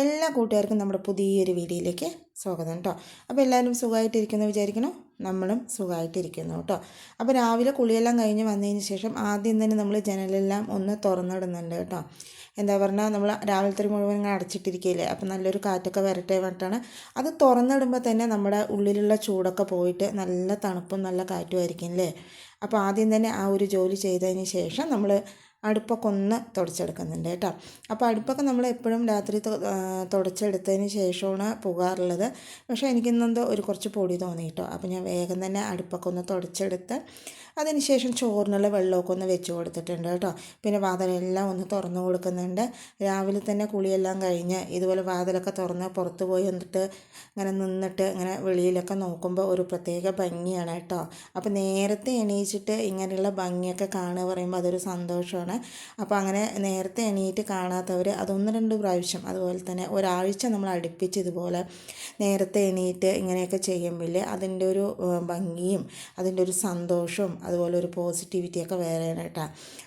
എല്ലാ കൂട്ടുകാർക്കും നമ്മുടെ പുതിയൊരു വീഡിയോയിലേക്ക് സ്വാഗതം കേട്ടോ അപ്പോൾ എല്ലാവരും സുഖമായിട്ടിരിക്കുന്നു വിചാരിക്കണം നമ്മളും സുഖമായിട്ടിരിക്കുന്നു കേട്ടോ അപ്പോൾ രാവിലെ കുളിയെല്ലാം കഴിഞ്ഞ് വന്നതിന് ശേഷം ആദ്യം തന്നെ നമ്മൾ ജനലെല്ലാം ഒന്ന് തുറന്നിടുന്നുണ്ട് കേട്ടോ എന്താ പറഞ്ഞാൽ നമ്മൾ രാവിലത്തെ മുഴുവൻ ഇങ്ങനെ അടച്ചിട്ടിരിക്കുകയില്ലേ? അപ്പോൾ നല്ലൊരു കാറ്റൊക്കെ വരട്ടെ പറഞ്ഞിട്ടാണ്. അത് തുറന്നിടുമ്പോൾ തന്നെ നമ്മുടെ ഉള്ളിലുള്ള ചൂടൊക്കെ പോയിട്ട് നല്ല തണുപ്പും നല്ല കാറ്റും ആയിരിക്കും അല്ലേ? അപ്പോൾ ആദ്യം തന്നെ ആ ഒരു ജോലി ചെയ്തതിന് ശേഷം നമ്മൾ അടുപ്പൊക്കെ ഒന്ന് തുടച്ചെടുക്കുന്നുണ്ട് കേട്ടോ. അപ്പോൾ അടുപ്പൊക്കെ നമ്മൾ എപ്പോഴും രാത്രി തുടച്ചെടുത്തതിന് ശേഷമാണ് പോകാറുള്ളത്. പക്ഷേ എനിക്കിന്നെന്തോ ഒരു കുറച്ച് പൊടി തോന്നി കേട്ടോ. അപ്പോൾ ഞാൻ വേഗം തന്നെ അടുപ്പൊക്കെ ഒന്ന് തുടച്ചെടുത്ത് അതിനുശേഷം ചോറിനുള്ള വെള്ളമൊക്കെ ഒന്ന് വെച്ച് കൊടുത്തിട്ടുണ്ട് കേട്ടോ. പിന്നെ വാതിലെല്ലാം ഒന്ന് തുറന്നു കൊടുക്കുന്നുണ്ട്. രാവിലെ തന്നെ കുളിയെല്ലാം കഴിഞ്ഞ് ഇതുപോലെ വാതിലൊക്കെ തുറന്ന് പുറത്ത് പോയി വന്നിട്ട് ഇങ്ങനെ നിന്നിട്ട് ഇങ്ങനെ വെളിയിലൊക്കെ നോക്കുമ്പോൾ ഒരു പ്രത്യേക ഭംഗിയാണ് കേട്ടോ. അപ്പോൾ നേരത്തെ എണീച്ചിട്ട് ഇങ്ങനെയുള്ള ഭംഗിയൊക്കെ കാണുക പറയുമ്പോൾ അതൊരു സന്തോഷമാണ്. അപ്പോൾ അങ്ങനെ നേരത്തെ എണീറ്റ് കാണാത്തവർ അതൊന്ന് രണ്ട് പ്രാവശ്യം അതുപോലെ തന്നെ ഒരാഴ്ച നമ്മൾ അടുപ്പിച്ച് ഇതുപോലെ നേരത്തെ എണീറ്റ് ഇങ്ങനെയൊക്കെ ചെയ്യുമ്പോൾ അതിന്റെ ഒരു ഭംഗിയും അതിന്റെ ഒരു സന്തോഷവും അതുപോലെ ഒരു പോസിറ്റിവിറ്റിയൊക്കെ വേറെയാണ് കേട്ടോ.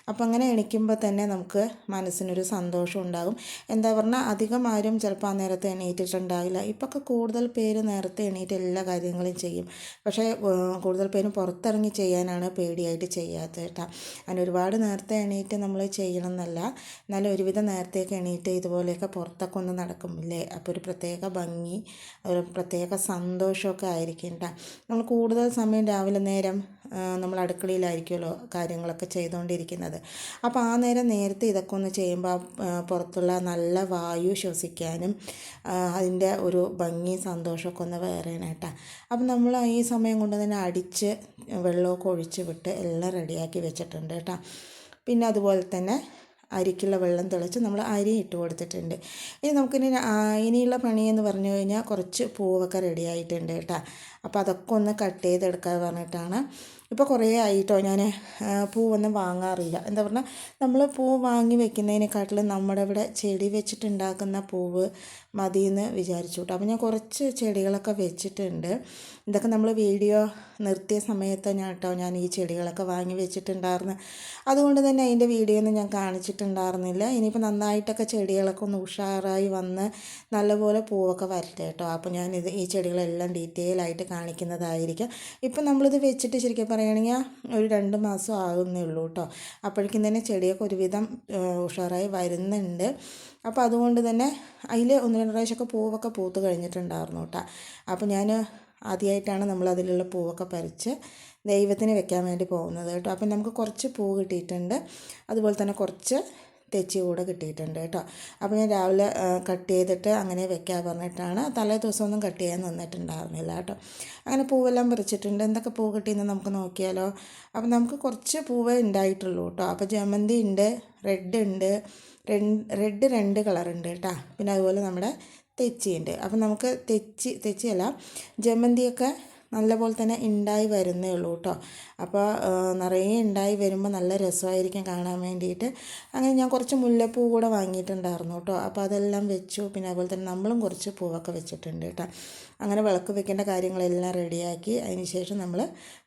അപ്പോൾ അങ്ങനെ എണീക്കുമ്പോൾ തന്നെ നമുക്ക് മനസ്സിനൊരു സന്തോഷം ഉണ്ടാകും. എന്താ പറഞ്ഞാൽ അധികം ആരും ചിലപ്പോൾ ആ നേരത്തെ എണീറ്റിട്ടുണ്ടാവില്ല. ഇപ്പോഴൊക്കെ കൂടുതൽ പേര് നേരത്തെ എണീറ്റ് എല്ലാ കാര്യങ്ങളും ചെയ്യും. പക്ഷേ കൂടുതൽ പേരും പുറത്തിറങ്ങി ചെയ്യാനാണ് പേടിയായിട്ട് ചെയ്യാത്തത് കേട്ടോ. അങ്ങനെ ഒരുപാട് നേരത്തെ എണീറ്റ് നമ്മൾ ചെയ്യണം എന്നല്ല എന്നാലും ഒരുവിധം നേരത്തെയൊക്കെ എണീറ്റ് ഇതുപോലെയൊക്കെ പുറത്തൊക്കെ ഒന്ന് നടക്കുമില്ലേ അപ്പോൾ ഒരു പ്രത്യേക ഭംഗി ഒരു പ്രത്യേക സന്തോഷമൊക്കെ ആയിരിക്കും കേട്ടോ. നമ്മൾ കൂടുതൽ സമയം രാവിലെ നേരം നമ്മൾ അടുക്കളയിലായിരിക്കുമല്ലോ കാര്യങ്ങളൊക്കെ ചെയ്തുകൊണ്ടിരിക്കുന്നത്. അപ്പോൾ ആ നേരം നേരത്തെ ഇതൊക്കെ ഒന്ന് ചെയ്യുമ്പോൾ പുറത്തുള്ള നല്ല വായു ശ്വസിക്കാനും അതിന്റെ ഒരു ഭംഗി സന്തോഷമൊക്കെ ഒന്ന് വേറെയാണ് അപ്പം നമ്മൾ ഈ സമയം കൊണ്ട് തന്നെ അടിച്ച് വെള്ളമൊക്കെ ഒഴിച്ച് വിട്ട് എല്ലാം റെഡിയാക്കി വെച്ചിട്ടുണ്ട് കേട്ടോ. പിന്നെ അതുപോലെ തന്നെ അരിക്കുള്ള വെള്ളം തിളച്ച് നമ്മൾ അരി ഇട്ട് കൊടുത്തിട്ടുണ്ട്. ഇനി നമുക്കിനി ഇനിയുള്ള പണിയെന്ന് പറഞ്ഞു കഴിഞ്ഞാൽ കുറച്ച് പൂവൊക്കെ റെഡി ആയിട്ടുണ്ട് കേട്ടോ. അപ്പോൾ അതൊക്കെ ഒന്ന് കട്ട് ചെയ്തെടുക്കാൻ പറഞ്ഞിട്ടാണ്. ഇപ്പോൾ കുറേ ആയിട്ടോ ഞാൻ പൂവൊന്നും വാങ്ങാറില്ല. എന്താ പറഞ്ഞാൽ നമ്മൾ പൂ വാങ്ങി വെക്കുന്നതിനെക്കാട്ടിലും നമ്മുടെ ഇവിടെ ചെടി വെച്ചിട്ടുണ്ടാക്കുന്ന പൂവ് മതിയെന്ന് വിചാരിച്ചു കേട്ടോ. അപ്പോൾ ഞാൻ കുറച്ച് ചെടികളൊക്കെ വെച്ചിട്ടുണ്ട്. ഇതൊക്കെ നമ്മൾ വീഡിയോ നിർത്തിയ സമയത്ത് ഞാൻ കേട്ടോ ഞാൻ ഈ ചെടികളൊക്കെ വാങ്ങി വെച്ചിട്ടുണ്ടായിരുന്നു. അതുകൊണ്ട് തന്നെ അതിന്റെ വീഡിയോ ഒന്നും ഞാൻ കാണിച്ചിട്ടുണ്ടായിരുന്നില്ല. ഇനിയിപ്പോൾ നന്നായിട്ടൊക്കെ ചെടികളൊക്കെ ഒന്ന് ഉഷാറായി വന്ന് നല്ലപോലെ പൂവൊക്കെ വരട്ടെ കേട്ടോ. അപ്പോൾ ഞാൻ ഇത് ഈ ചെടികളെല്ലാം ഡീറ്റെയിൽ ആയിട്ട് കാണിക്കുന്നതായിരിക്കും. ഇപ്പം നമ്മളിത് വെച്ചിട്ട് ശരിക്കും പറയുകയാണെങ്കിൽ ഒരു രണ്ട് മാസം ആകുന്നേ ഉള്ളൂ കേട്ടോ. അപ്പോഴേക്കും തന്നെ ചെടിയൊക്കെ ഒരുവിധം ഉഷാറായി വരുന്നുണ്ട്. അപ്പോൾ അതുകൊണ്ട് തന്നെ അതിൽ ഒന്ന് രണ്ട് പ്രാവശ്യമൊക്കെ പൂവൊക്കെ പൂത്ത് കഴിഞ്ഞിട്ടുണ്ടായിരുന്നു കേട്ടോ. അപ്പോൾ ഞാൻ ആദ്യമായിട്ടാണ് നമ്മൾ അതിലുള്ള പൂവൊക്കെ പറിച്ച് ദൈവത്തിന് വെക്കാൻ വേണ്ടി പോകുന്നത് കേട്ടോ. അപ്പം നമുക്ക് കുറച്ച് പൂ കിട്ടിയിട്ടുണ്ട്. അതുപോലെ തന്നെ കുറച്ച് തെച്ചി കൂടെ കിട്ടിയിട്ടുണ്ട് കേട്ടോ. അപ്പോൾ ഞാൻ രാവിലെ കട്ട് ചെയ്തിട്ട് അങ്ങനെ വെക്കാൻ പറഞ്ഞിട്ടാണ് തലേ ദിവസമൊന്നും കട്ട് ചെയ്യാൻ നിന്നിട്ടുണ്ടായിരുന്നില്ല കേട്ടോ. അങ്ങനെ പൂവെല്ലാം പറിച്ചിട്ടുണ്ട്. എന്തൊക്കെ പൂ കിട്ടിയെന്ന് നമുക്ക് നോക്കിയാലോ. അപ്പോൾ നമുക്ക് കുറച്ച് പൂവേ ഉണ്ടായിട്ടുള്ളൂ കേട്ടോ. അപ്പോൾ ജമന്തി ഉണ്ട് റെഡ് ഉണ്ട് റെഡ് രണ്ട് കളറുണ്ട് കേട്ടോ. പിന്നെ അതുപോലെ നമ്മുടെ തെച്ചിയുണ്ട് അപ്പം നമുക്ക് തെച്ചി തെച്ചിയല്ല ജമന്തിയൊക്കെ നല്ലപോലെ തന്നെ ഉണ്ടായി വരുന്നേ ഉള്ളൂ കേട്ടോ. അപ്പോൾ നിറയെ ഉണ്ടായി വരുമ്പോൾ നല്ല രസമായിരിക്കും കാണാൻ വേണ്ടിയിട്ട്. അങ്ങനെ ഞാൻ കുറച്ച് മുല്ലപ്പൂ കൂടെ വാങ്ങിയിട്ടുണ്ടായിരുന്നു കേട്ടോ. അപ്പോൾ അതെല്ലാം വെച്ചു. പിന്നെ അതുപോലെ തന്നെ നമ്മളും കുറച്ച് പൂവൊക്കെ വെച്ചിട്ടുണ്ട് കേട്ടോ. അങ്ങനെ വിളക്ക് വെക്കേണ്ട കാര്യങ്ങളെല്ലാം റെഡിയാക്കി ശേഷം നമ്മൾ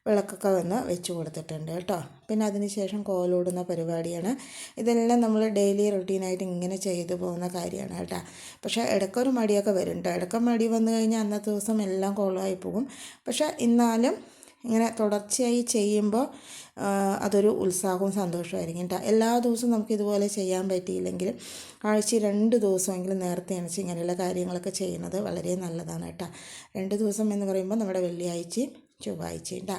വിളക്കൊക്കെ വന്ന് വെച്ച് കൊടുത്തിട്ടുണ്ട് കേട്ടോ. പിന്നെ അതിന് ശേഷം കോലോടുന്ന പരിപാടിയാണ്. ഇതെല്ലാം നമ്മൾ ഡെയിലി റൊട്ടീനായിട്ട് ഇങ്ങനെ ചെയ്തു പോകുന്ന കാര്യമാണ് കേട്ടോ. പക്ഷേ ഇടയ്ക്കൊരു മടിയൊക്കെ വരും കേട്ടോ. ഇടയ്ക്ക് മടി വന്നു കഴിഞ്ഞാൽ അന്നത്തെ ദിവസം എല്ലാം കോളമായി പോകും. പക്ഷേ എന്നാലും ഇങ്ങനെ തുടർച്ചയായി ചെയ്യുമ്പോൾ അതൊരു ഉത്സാഹവും സന്തോഷമായിരിക്കും കേട്ടോ എല്ലാ ദിവസവും നമുക്ക് ഇതുപോലെ ചെയ്യാൻ പറ്റിയില്ലെങ്കിൽ ആഴ്ച രണ്ട് ദിവസമെങ്കിലും നേരത്തെ അണിച്ച് ഇങ്ങനെയുള്ള കാര്യങ്ങളൊക്കെ ചെയ്യുന്നത് വളരെ നല്ലതാണ് കേട്ടോ രണ്ട് ദിവസം എന്ന് പറയുമ്പോൾ നമ്മുടെ വെള്ളിയാഴ്ചയും കേട്ടോ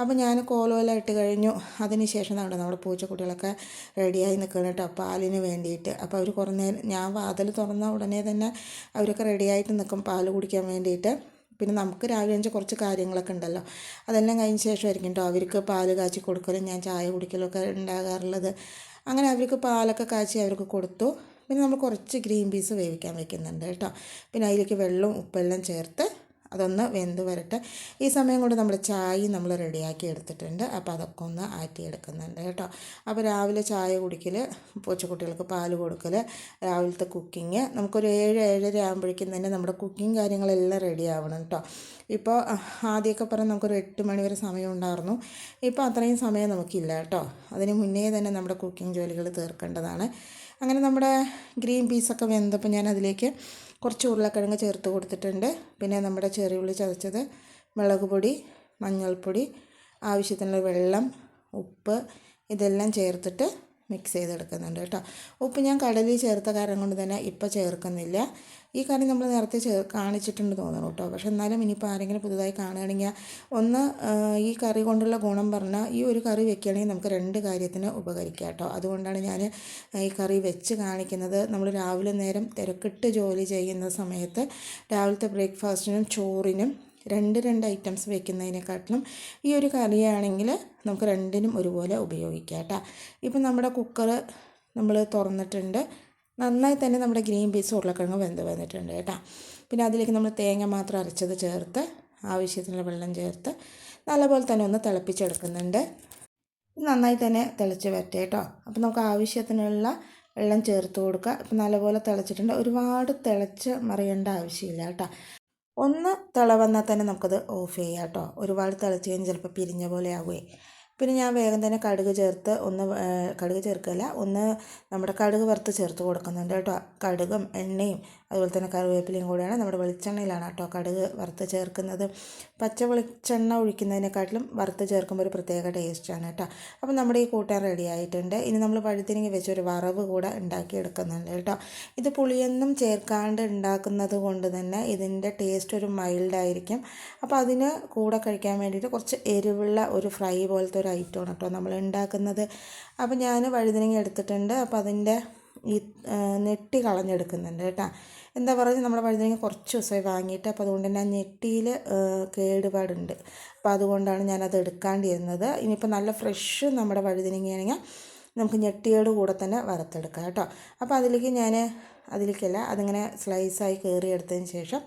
അപ്പോൾ ഞാൻ കോലോല ഇട്ട് കഴിഞ്ഞു. അതിന് ശേഷം നമ്മുടെ നമ്മുടെ പൂച്ചക്കുട്ടികളൊക്കെ റെഡിയായി നിൽക്കണം കേട്ടോ പാലിന് വേണ്ടിയിട്ട്. അപ്പോൾ അവർ കുറേ നേരം ഞാൻ വാതിൽ തുറന്ന ഉടനെ തന്നെ അവരൊക്കെ റെഡിയായിട്ട് നിൽക്കും പാൽ കുടിക്കാൻ വേണ്ടിയിട്ട്. പിന്നെ നമുക്ക് രാവിലെ അഞ്ച് കുറച്ച് കാര്യങ്ങളൊക്കെ ഉണ്ടല്ലോ. അതെല്ലാം കഴിഞ്ഞ ശേഷമായിരിക്കും കേട്ടോ അവർക്ക് പാൽ കാച്ചി കൊടുക്കലും ഞാൻ ചായ കുടിക്കലൊക്കെ ഉണ്ടാകാറുള്ളത്. അങ്ങനെ അവർക്ക് പാലൊക്കെ കാച്ചി അവർക്ക് കൊടുത്തു. പിന്നെ നമ്മൾ കുറച്ച് ഗ്രീൻ പീസ് വേവിക്കാൻ വെക്കുന്നുണ്ട് കേട്ടോ പിന്നെ അതിലേക്ക് വെള്ളവും ഉപ്പെല്ലാം ചേർത്ത് അതൊന്ന് വെന്ത് വരട്ടെ. ഈ സമയം കൊണ്ട് നമ്മൾ ചായ നമ്മൾ റെഡിയാക്കി എടുത്തിട്ടുണ്ട്. അപ്പോൾ അതൊക്കെ ഒന്ന് ആറ്റിയെടുക്കുന്നുണ്ട് കേട്ടോ. അപ്പോൾ രാവിലെ ചായ കുടിക്കൽ പൂച്ചക്കുട്ടികൾക്ക് പാൽ കൊടുക്കൽ രാവിലത്തെ കുക്കിങ്. നമുക്കൊരു ഏഴ് ഏഴര ആകുമ്പോഴേക്കും തന്നെ നമ്മുടെ കുക്കിംഗ് കാര്യങ്ങളെല്ലാം റെഡി ആവണം കേട്ടോ. ഇപ്പോൾ ആദ്യമൊക്കെ പറഞ്ഞാൽ നമുക്കൊരു എട്ട് മണി വരെ സമയം ഉണ്ടായിരുന്നു ഇപ്പോൾ അത്രയും സമയം നമുക്കില്ല കേട്ടോ. അതിന് മുന്നേ തന്നെ നമ്മുടെ കുക്കിംഗ് ജോലികൾ തീർക്കേണ്ടതാണ്. അങ്ങനെ നമ്മുടെ ഗ്രീൻ പീസൊക്കെ വെന്തപ്പോൾ ഞാൻ അതിലേക്ക് കുറച്ച് ഉരുളക്കിഴങ്ങ് ചേർത്ത് കൊടുത്തിട്ടുണ്ട്. പിന്നെ നമ്മുടെ ചെറിയ ഉള്ളി ചതച്ചത് മുളക് പൊടി മഞ്ഞൾപ്പൊടി ആവശ്യത്തിനുള്ള വെള്ളം ഉപ്പ് ഇതെല്ലാം ചേർത്തിട്ട് മിക്സ് ചെയ്തെടുക്കുന്നുണ്ട് കേട്ടോ. ഉപ്പ് ഞാൻ കടലിൽ ചേർത്ത കാരണം കൊണ്ട് തന്നെ ഇപ്പോൾ ചേർക്കുന്നില്ല. ഈ കറി നമ്മൾ നേരത്തെ ചേർ കാണിച്ചിട്ടുണ്ട് തോന്നുന്നു കേട്ടോ. പക്ഷെ എന്നാലും ഇനിയിപ്പോൾ ആരെങ്കിലും പുതുതായി കാണുകയാണെങ്കിൽ ഒന്ന് ഈ കറി കൊണ്ടുള്ള ഗുണം പറഞ്ഞാൽ ഈ ഒരു കറി വെക്കുകയാണെങ്കിൽ നമുക്ക് രണ്ട് കാര്യത്തിന് ഉപകരിക്കാം കേട്ടോ. അതുകൊണ്ടാണ് ഞാൻ ഈ കറി വെച്ച് കാണിക്കുന്നത്. നമ്മൾ രാവിലെ നേരം തിരക്കിട്ട് ജോലി ചെയ്യുന്ന സമയത്ത് രാവിലത്തെ ബ്രേക്ക്ഫാസ്റ്റിനും ചോറിനും രണ്ട് രണ്ട് ഐറ്റംസ് വെക്കുന്നതിനെക്കാട്ടിലും ഈ ഒരു കറിയാണെങ്കിൽ നമുക്ക് രണ്ടിനും ഒരുപോലെ ഉപയോഗിക്കാം കേട്ടോ. ഇപ്പം നമ്മുടെ കുക്കർ നമ്മൾ തുറന്നിട്ടുണ്ട്. നന്നായി തന്നെ നമ്മുടെ ഗ്രീൻ പീസ് ഉരുളക്കിഴങ്ങ് വെന്ത് വന്നിട്ടുണ്ട് കേട്ടോ. പിന്നെ അതിലേക്ക് നമ്മൾ തേങ്ങ മാത്രം അരച്ചത് ചേർത്ത് ആവശ്യത്തിനുള്ള വെള്ളം ചേർത്ത് നല്ലപോലെ തന്നെ ഒന്ന് തിളപ്പിച്ചെടുക്കുന്നുണ്ട്. നന്നായി തന്നെ തിളച്ച് വരട്ടെ കേട്ടോ. അപ്പോൾ നമുക്ക് ആവശ്യത്തിനുള്ള വെള്ളം ചേർത്ത് കൊടുക്കുക. ഇപ്പം നല്ലപോലെ തിളച്ചിട്ടുണ്ട്. ഒരുപാട് തിളച്ച് മറിയേണ്ട ആവശ്യമില്ല കേട്ടോ. ഒന്ന് തിള വന്നാൽ തന്നെ നമുക്കത് ഓഫ് ചെയ്യാം കേട്ടോ. ഒരുപാട് തിളച്ച് കഴിഞ്ഞാൽ ചിലപ്പോൾ പിരിഞ്ഞ പോലെ ആവുകയെ. പിന്നെ ഞാൻ വേഗം തന്നെ കടുക് ചേർത്ത് ഒന്ന് കടുക് ചേർക്കില്ല ഒന്ന് നമ്മുടെ കടുക് വറുത്ത് ചേർത്ത് കൊടുക്കുന്നുണ്ട് കേട്ടോ. കടുകും എണ്ണയും അതുപോലെ തന്നെ കറിവേപ്പിലയും കൂടെയാണ് നമ്മുടെ വെളിച്ചെണ്ണയിലാണ് കേട്ടോ കടുക് വറുത്ത് ചേർക്കുന്നത്. പച്ച വെളിച്ചെണ്ണ ഒഴിക്കുന്നതിനെക്കാട്ടിലും വറുത്ത് ചേർക്കുമ്പോൾ ഒരു പ്രത്യേക ടേസ്റ്റാണ് കേട്ടോ. അപ്പം നമ്മുടെ ഈ കൂട്ടാൻ റെഡി ആയിട്ടുണ്ട്. ഇനി നമ്മൾ പഴുത്തിനെങ്കിൽ വെച്ച് ഒരു വറവ് കൂടെ ഉണ്ടാക്കിയെടുക്കുന്നുണ്ട് കേട്ടോ. ഇത് പുളിയൊന്നും ചേർക്കാണ്ട് ഉണ്ടാക്കുന്നത് കൊണ്ട് തന്നെ ഇതിന്റെ ടേസ്റ്റ് ഒരു മൈൽഡായിരിക്കും അപ്പോൾ അതിന് കൂടെ കഴിക്കാൻ വേണ്ടിയിട്ട് കുറച്ച് എരിവുള്ള ഒരു ഫ്രൈ പോലത്തെ ഒരു ഐറ്റമാണ് കേട്ടോ നമ്മൾ ഉണ്ടാക്കുന്നത്. അപ്പോൾ ഞാൻ വഴുതിനെങ്കിൽ എടുത്തിട്ടുണ്ട്. അപ്പോൾ അതിന്റെ ഈ നെട്ടി കളഞ്ഞെടുക്കുന്നുണ്ട് കേട്ടോ. എന്താ പറയുക നമ്മുടെ വഴുതനങ്ങ കുറച്ച് ദിവസമായി വാങ്ങിയിട്ട് അപ്പോൾ അതുകൊണ്ട് തന്നെ ആ ഞെട്ടിയിൽ കേടുപാടുണ്ട്. അപ്പോൾ അതുകൊണ്ടാണ് ഞാനത് എടുക്കാണ്ടിരുന്നത്. ഇനിയിപ്പോൾ നല്ല ഫ്രഷ് നമ്മുടെ വഴുതനങ്ങയാണെങ്കിൽ നമുക്ക് ഞെട്ടിയോട് കൂടെ തന്നെ വറുത്തെടുക്കാം കേട്ടോ. അപ്പോൾ അതിലേക്ക് ഞാൻ അതിലേക്കല്ല അതിങ്ങനെ സ്ലൈസായി കയറിയെടുത്തതിന് ശേഷം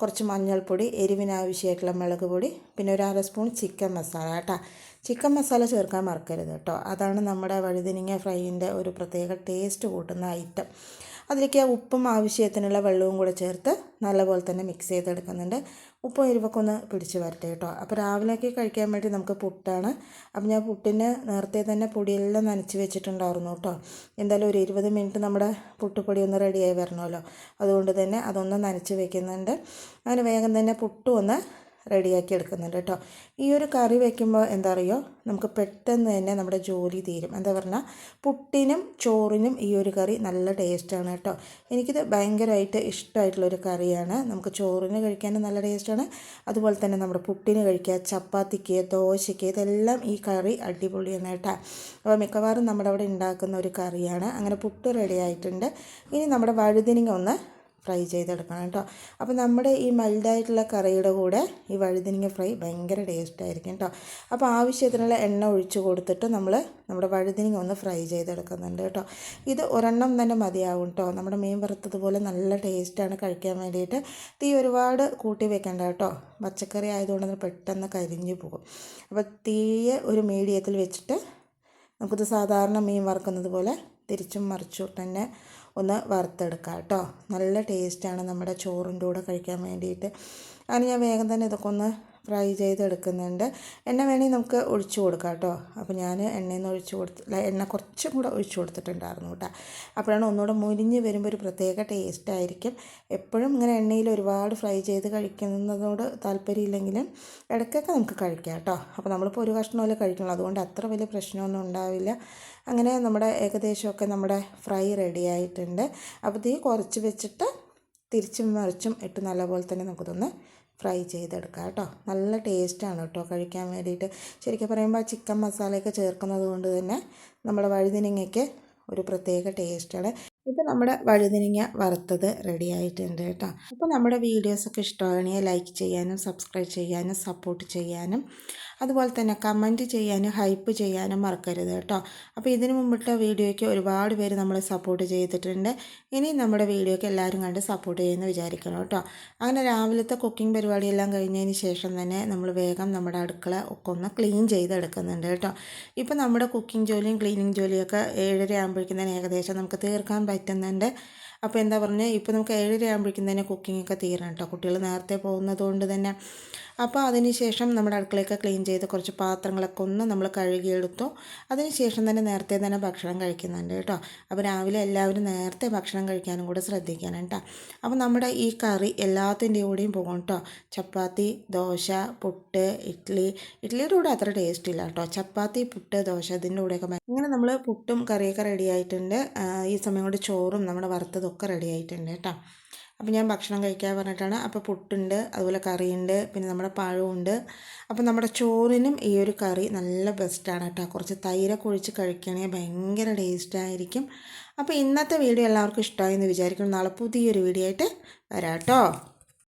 കുറച്ച് മഞ്ഞൾപ്പൊടി എരിവിനാവശ്യമായിട്ടുള്ള മുളക് പൊടി പിന്നെ ഒരു അര സ്പൂൺ ചിക്കൻ മസാല കേട്ടോ. ചിക്കൻ മസാല ചേർക്കാൻ മറക്കരുത് കേട്ടോ. അതാണ് നമ്മുടെ വഴുതിനിങ്ങ ഫ്രൈന്റെ ഒരു പ്രത്യേക ടേസ്റ്റ് കൂട്ടുന്ന ഐറ്റം അതിലേക്ക് ആ ഉപ്പും ആവശ്യത്തിനുള്ള വെള്ളവും കൂടെ ചേർത്ത് നല്ലപോലെ തന്നെ മിക്സ് ചെയ്തെടുക്കുന്നുണ്ട്. ഉപ്പും എരിവൊക്കെ ഒന്ന് പിടിച്ച് വരട്ടെ കേട്ടോ. അപ്പോൾ രാവിലെയൊക്കെ കഴിക്കാൻ വേണ്ടി നമുക്ക് പുട്ടാണ്. അപ്പം ഞാൻ പുട്ടിന് നേരത്തെ തന്നെ പൊടിയെല്ലാം നനച്ച് വെച്ചിട്ടുണ്ടായിരുന്നു കേട്ടോ. എന്തായാലും ഒരു ഇരുപത് മിനിറ്റ് നമ്മുടെ പുട്ടുപൊടി ഒന്ന് റെഡിയായി വരണമല്ലോ. അതുകൊണ്ട് തന്നെ അതൊന്ന് നനച്ച് വെക്കുന്നുണ്ട്. അങ്ങനെ വേഗം തന്നെ പുട്ടും ഒന്ന് റെഡിയാക്കി എടുക്കുന്നുണ്ട് കേട്ടോ. ഈ ഒരു കറി വയ്ക്കുമ്പോൾ എന്താ അറിയോ നമുക്ക് പെട്ടെന്ന് തന്നെ നമ്മുടെ ജോലി തീരും. എന്താ പറഞ്ഞാൽ പുട്ടിനും ചോറിനും ഈ ഒരു കറി നല്ല ടേസ്റ്റാണ് കേട്ടോ. എനിക്കിത് ഭയങ്കരമായിട്ട് ഇഷ്ടമായിട്ടുള്ളൊരു കറിയാണ്. നമുക്ക് ചോറിന് കഴിക്കാനും നല്ല ടേസ്റ്റാണ് അതുപോലെ തന്നെ നമ്മുടെ പുട്ടിന് കഴിക്കുക ചപ്പാത്തിക്ക് ദോശയ്ക്ക് ഇതെല്ലാം ഈ കറി അടിപൊളിയാണ് കേട്ടോ. അപ്പോൾ മിക്കവാറും നമ്മുടെ അവിടെ ഉണ്ടാക്കുന്ന ഒരു കറിയാണ്. അങ്ങനെ പുട്ട് റെഡി ആയിട്ടുണ്ട്. ഇനി നമ്മുടെ വഴുതിനിങ്ങ ഒന്ന് ഫ്രൈ ചെയ്തെടുക്കണം കേട്ടോ. അപ്പോൾ നമ്മുടെ ഈ മൈൽഡായിട്ടുള്ള കറിയുടെ കൂടെ ഈ വഴുതിനങ്ങ ഫ്രൈ ഭയങ്കര ടേസ്റ്റായിരിക്കും കേട്ടോ. അപ്പോൾ ആവശ്യത്തിനുള്ള എണ്ണ ഒഴിച്ച് കൊടുത്തിട്ട് നമ്മൾ നമ്മുടെ വഴുതിനങ്ങ ഒന്ന് ഫ്രൈ ചെയ്തെടുക്കുന്നുണ്ട് കേട്ടോ. ഇത് ഒരെണ്ണം തന്നെ മതിയാവും കേട്ടോ. നമ്മുടെ മീൻ വറുത്തതുപോലെ നല്ല ടേസ്റ്റാണ് കഴിക്കാൻ വേണ്ടിയിട്ട്. തീ ഒരുപാട് കൂട്ടി വെക്കേണ്ട കേട്ടോ. പച്ചക്കറി ആയതുകൊണ്ട് തന്നെ പെട്ടെന്ന് കരിഞ്ഞു പോകും. അപ്പോൾ തീയെ ഒരു മീഡിയത്തിൽ വെച്ചിട്ട് നമുക്കിത് സാധാരണ മീൻ വറുക്കുന്നത് പോലെ തിരിച്ചും മറിച്ചും തന്നെ ഒന്ന് വറുത്തെടുക്കാം കേട്ടോ. നല്ല ടേസ്റ്റാണ് നമ്മുടെ ചോറിന്റെ കൂടെ കഴിക്കാൻ വേണ്ടിയിട്ട്. അങ്ങനെ ഞാൻ വേഗം തന്നെ ഇതൊക്കെ ഒന്ന് ഫ്രൈ ചെയ്തെടുക്കുന്നുണ്ട്. എണ്ണ വേണമെങ്കിൽ നമുക്ക് ഒഴിച്ചു കൊടുക്കാം കേട്ടോ. അപ്പോൾ ഞാൻ എണ്ണയിൽ നിന്ന് ഒഴിച്ചു കൊടുത്ത് എണ്ണ കുറച്ചും കൂടെ ഒഴിച്ചു കൊടുത്തിട്ടുണ്ടായിരുന്നു കേട്ടോ. അപ്പോഴാണ് ഒന്നുകൂടെ മുരിഞ്ഞ് വരുമ്പോൾ ഒരു പ്രത്യേക ടേസ്റ്റ് ആയിരിക്കും. എപ്പോഴും ഇങ്ങനെ എണ്ണയിൽ ഒരുപാട് ഫ്രൈ ചെയ്ത് കഴിക്കുന്നതോട് താല്പര്യമില്ലെങ്കിലും ഇടയ്ക്കൊക്കെ നമുക്ക് കഴിക്കാം കേട്ടോ. അപ്പോൾ നമ്മളിപ്പോൾ ഒരു കഷ്ണം പോലെ കഴിക്കണം. അതുകൊണ്ട് അത്ര വലിയ പ്രശ്നമൊന്നും ഉണ്ടാവില്ല. അങ്ങനെ നമ്മുടെ ഏകദേശമൊക്കെ നമ്മുടെ ഫ്രൈ റെഡി ആയിട്ടുണ്ട്. അപ്പോൾ തീ കുറച്ച് വെച്ചിട്ട് തിരിച്ചും മറിച്ചും ഇട്ട് നല്ലപോലെ തന്നെ നമുക്കിതൊന്ന് ഫ്രൈ ചെയ്തെടുക്കാം കേട്ടോ. നല്ല ടേസ്റ്റാണ് കേട്ടോ കഴിക്കാൻ വേണ്ടിയിട്ട്. ശരിക്കും പറയുമ്പോൾ ചിക്കൻ മസാലയൊക്കെ ചേർക്കുന്നത് കൊണ്ട് തന്നെ നമ്മുടെ വഴുതിനങ്ങയ്ക്ക് ഒരു പ്രത്യേക ടേസ്റ്റാണ് ഇപ്പോൾ നമ്മുടെ വഴുതിനങ്ങ വറുത്തത് റെഡി ആയിട്ടുണ്ട് കേട്ടോ. അപ്പോൾ നമ്മുടെ വീഡിയോസൊക്കെ ഇഷ്ടമാണെങ്കിൽ ലൈക്ക് ചെയ്യാനും സബ്സ്ക്രൈബ് ചെയ്യാനും സപ്പോർട്ട് ചെയ്യാനും അതുപോലെ തന്നെ കമന്റ് ചെയ്യാനും ഹൈപ്പ് ചെയ്യാനും മറക്കരുത് കേട്ടോ. അപ്പോൾ ഇതിനു മുമ്പിട്ട വീഡിയോയ്ക്ക് ഒരുപാട് പേര് നമ്മൾ സപ്പോർട്ട് ചെയ്തിട്ടുണ്ട്. ഇനി നമ്മുടെ വീഡിയോയ്ക്ക് എല്ലാവരും കണ്ട് സപ്പോർട്ട് ചെയ്യുമെന്ന് വിചാരിക്കണം കേട്ടോ. അങ്ങനെ രാവിലത്തെ കുക്കിംഗ് പരിപാടിയെല്ലാം കഴിഞ്ഞതിന് ശേഷം തന്നെ നമ്മൾ വേഗം നമ്മുടെ അടുക്കള ഒക്കെ ഒന്ന് ക്ലീൻ ചെയ്തെടുക്കുന്നുണ്ട് കേട്ടോ. ഇപ്പോൾ നമ്മുടെ കുക്കിംഗ് ജോലിയും ക്ലീനിങ് ജോലിയൊക്കെ ഏഴര ആകുമ്പോഴേക്കും തന്നെ ഏകദേശം നമുക്ക് തീർക്കാൻ പറ്റുന്നുണ്ട്. അപ്പോൾ എന്താ പറഞ്ഞാൽ ഇപ്പോൾ നമുക്ക് ഏഴര ആകുമ്പോഴേക്കും തന്നെ കുക്കിംഗ് ഒക്കെ തീരണം കേട്ടോ. കുട്ടികൾ നേരത്തെ പോകുന്നത് കൊണ്ട് തന്നെ അപ്പോൾ അതിനുശേഷം നമ്മുടെ അടുക്കളയൊക്കെ ക്ലീൻ ചെയ്ത് കുറച്ച് പാത്രങ്ങളൊക്കെ ഒന്ന് നമ്മൾ കഴുകിയെടുത്തു. അതിനുശേഷം തന്നെ നേരത്തെ തന്നെ ഭക്ഷണം കഴിക്കുന്നുണ്ട് കേട്ടോ. അപ്പോൾ രാവിലെ എല്ലാവരും നേരത്തെ ഭക്ഷണം കഴിക്കാനും കൂടെ ശ്രദ്ധിക്കണം കേട്ടോ. അപ്പോൾ നമ്മുടെ ഈ കറി എല്ലാത്തിന്റെ കൂടെയും പോകും കേട്ടോ. ചപ്പാത്തി ദോശ പുട്ട് ഇഡ്ഡലി ഇഡ്ഡലിയുടെ കൂടെ അത്ര ടേസ്റ്റ് ഇല്ല കേട്ടോ. ചപ്പാത്തി പുട്ട് ദോശ ഇതിന്റെ കൂടെയൊക്കെ ഇങ്ങനെ നമ്മൾ പുട്ടും കറിയൊക്കെ റെഡി ആയിട്ടുണ്ട്. ഈ സമയം കൊണ്ട് ചോറും നമ്മുടെ വറുത്തതൊക്കെ റെഡി ആയിട്ടുണ്ട് കേട്ടോ. അപ്പോൾ ഞാൻ ഭക്ഷണം കഴിക്കാൻ പറഞ്ഞിട്ടാണ്. അപ്പോൾ പുട്ടുണ്ട് അതുപോലെ കറിയുണ്ട് പിന്നെ നമ്മുടെ പഴമുണ്ട് അപ്പോൾ നമ്മുടെ ചോറിനും ഈ ഒരു കറി നല്ല ബെസ്റ്റാണ് കേട്ടോ. കുറച്ച് തൈരൊക്കെ ഒഴിച്ച് കഴിക്കുകയാണെങ്കിൽ ഭയങ്കര ടേസ്റ്റായിരിക്കും അപ്പോൾ ഇന്നത്തെ വീഡിയോ എല്ലാവർക്കും ഇഷ്ടമായി എന്ന് വിചാരിക്കുന്നു. നാളെ പുതിയൊരു വീഡിയോ ആയിട്ട് വരാം കേട്ടോ.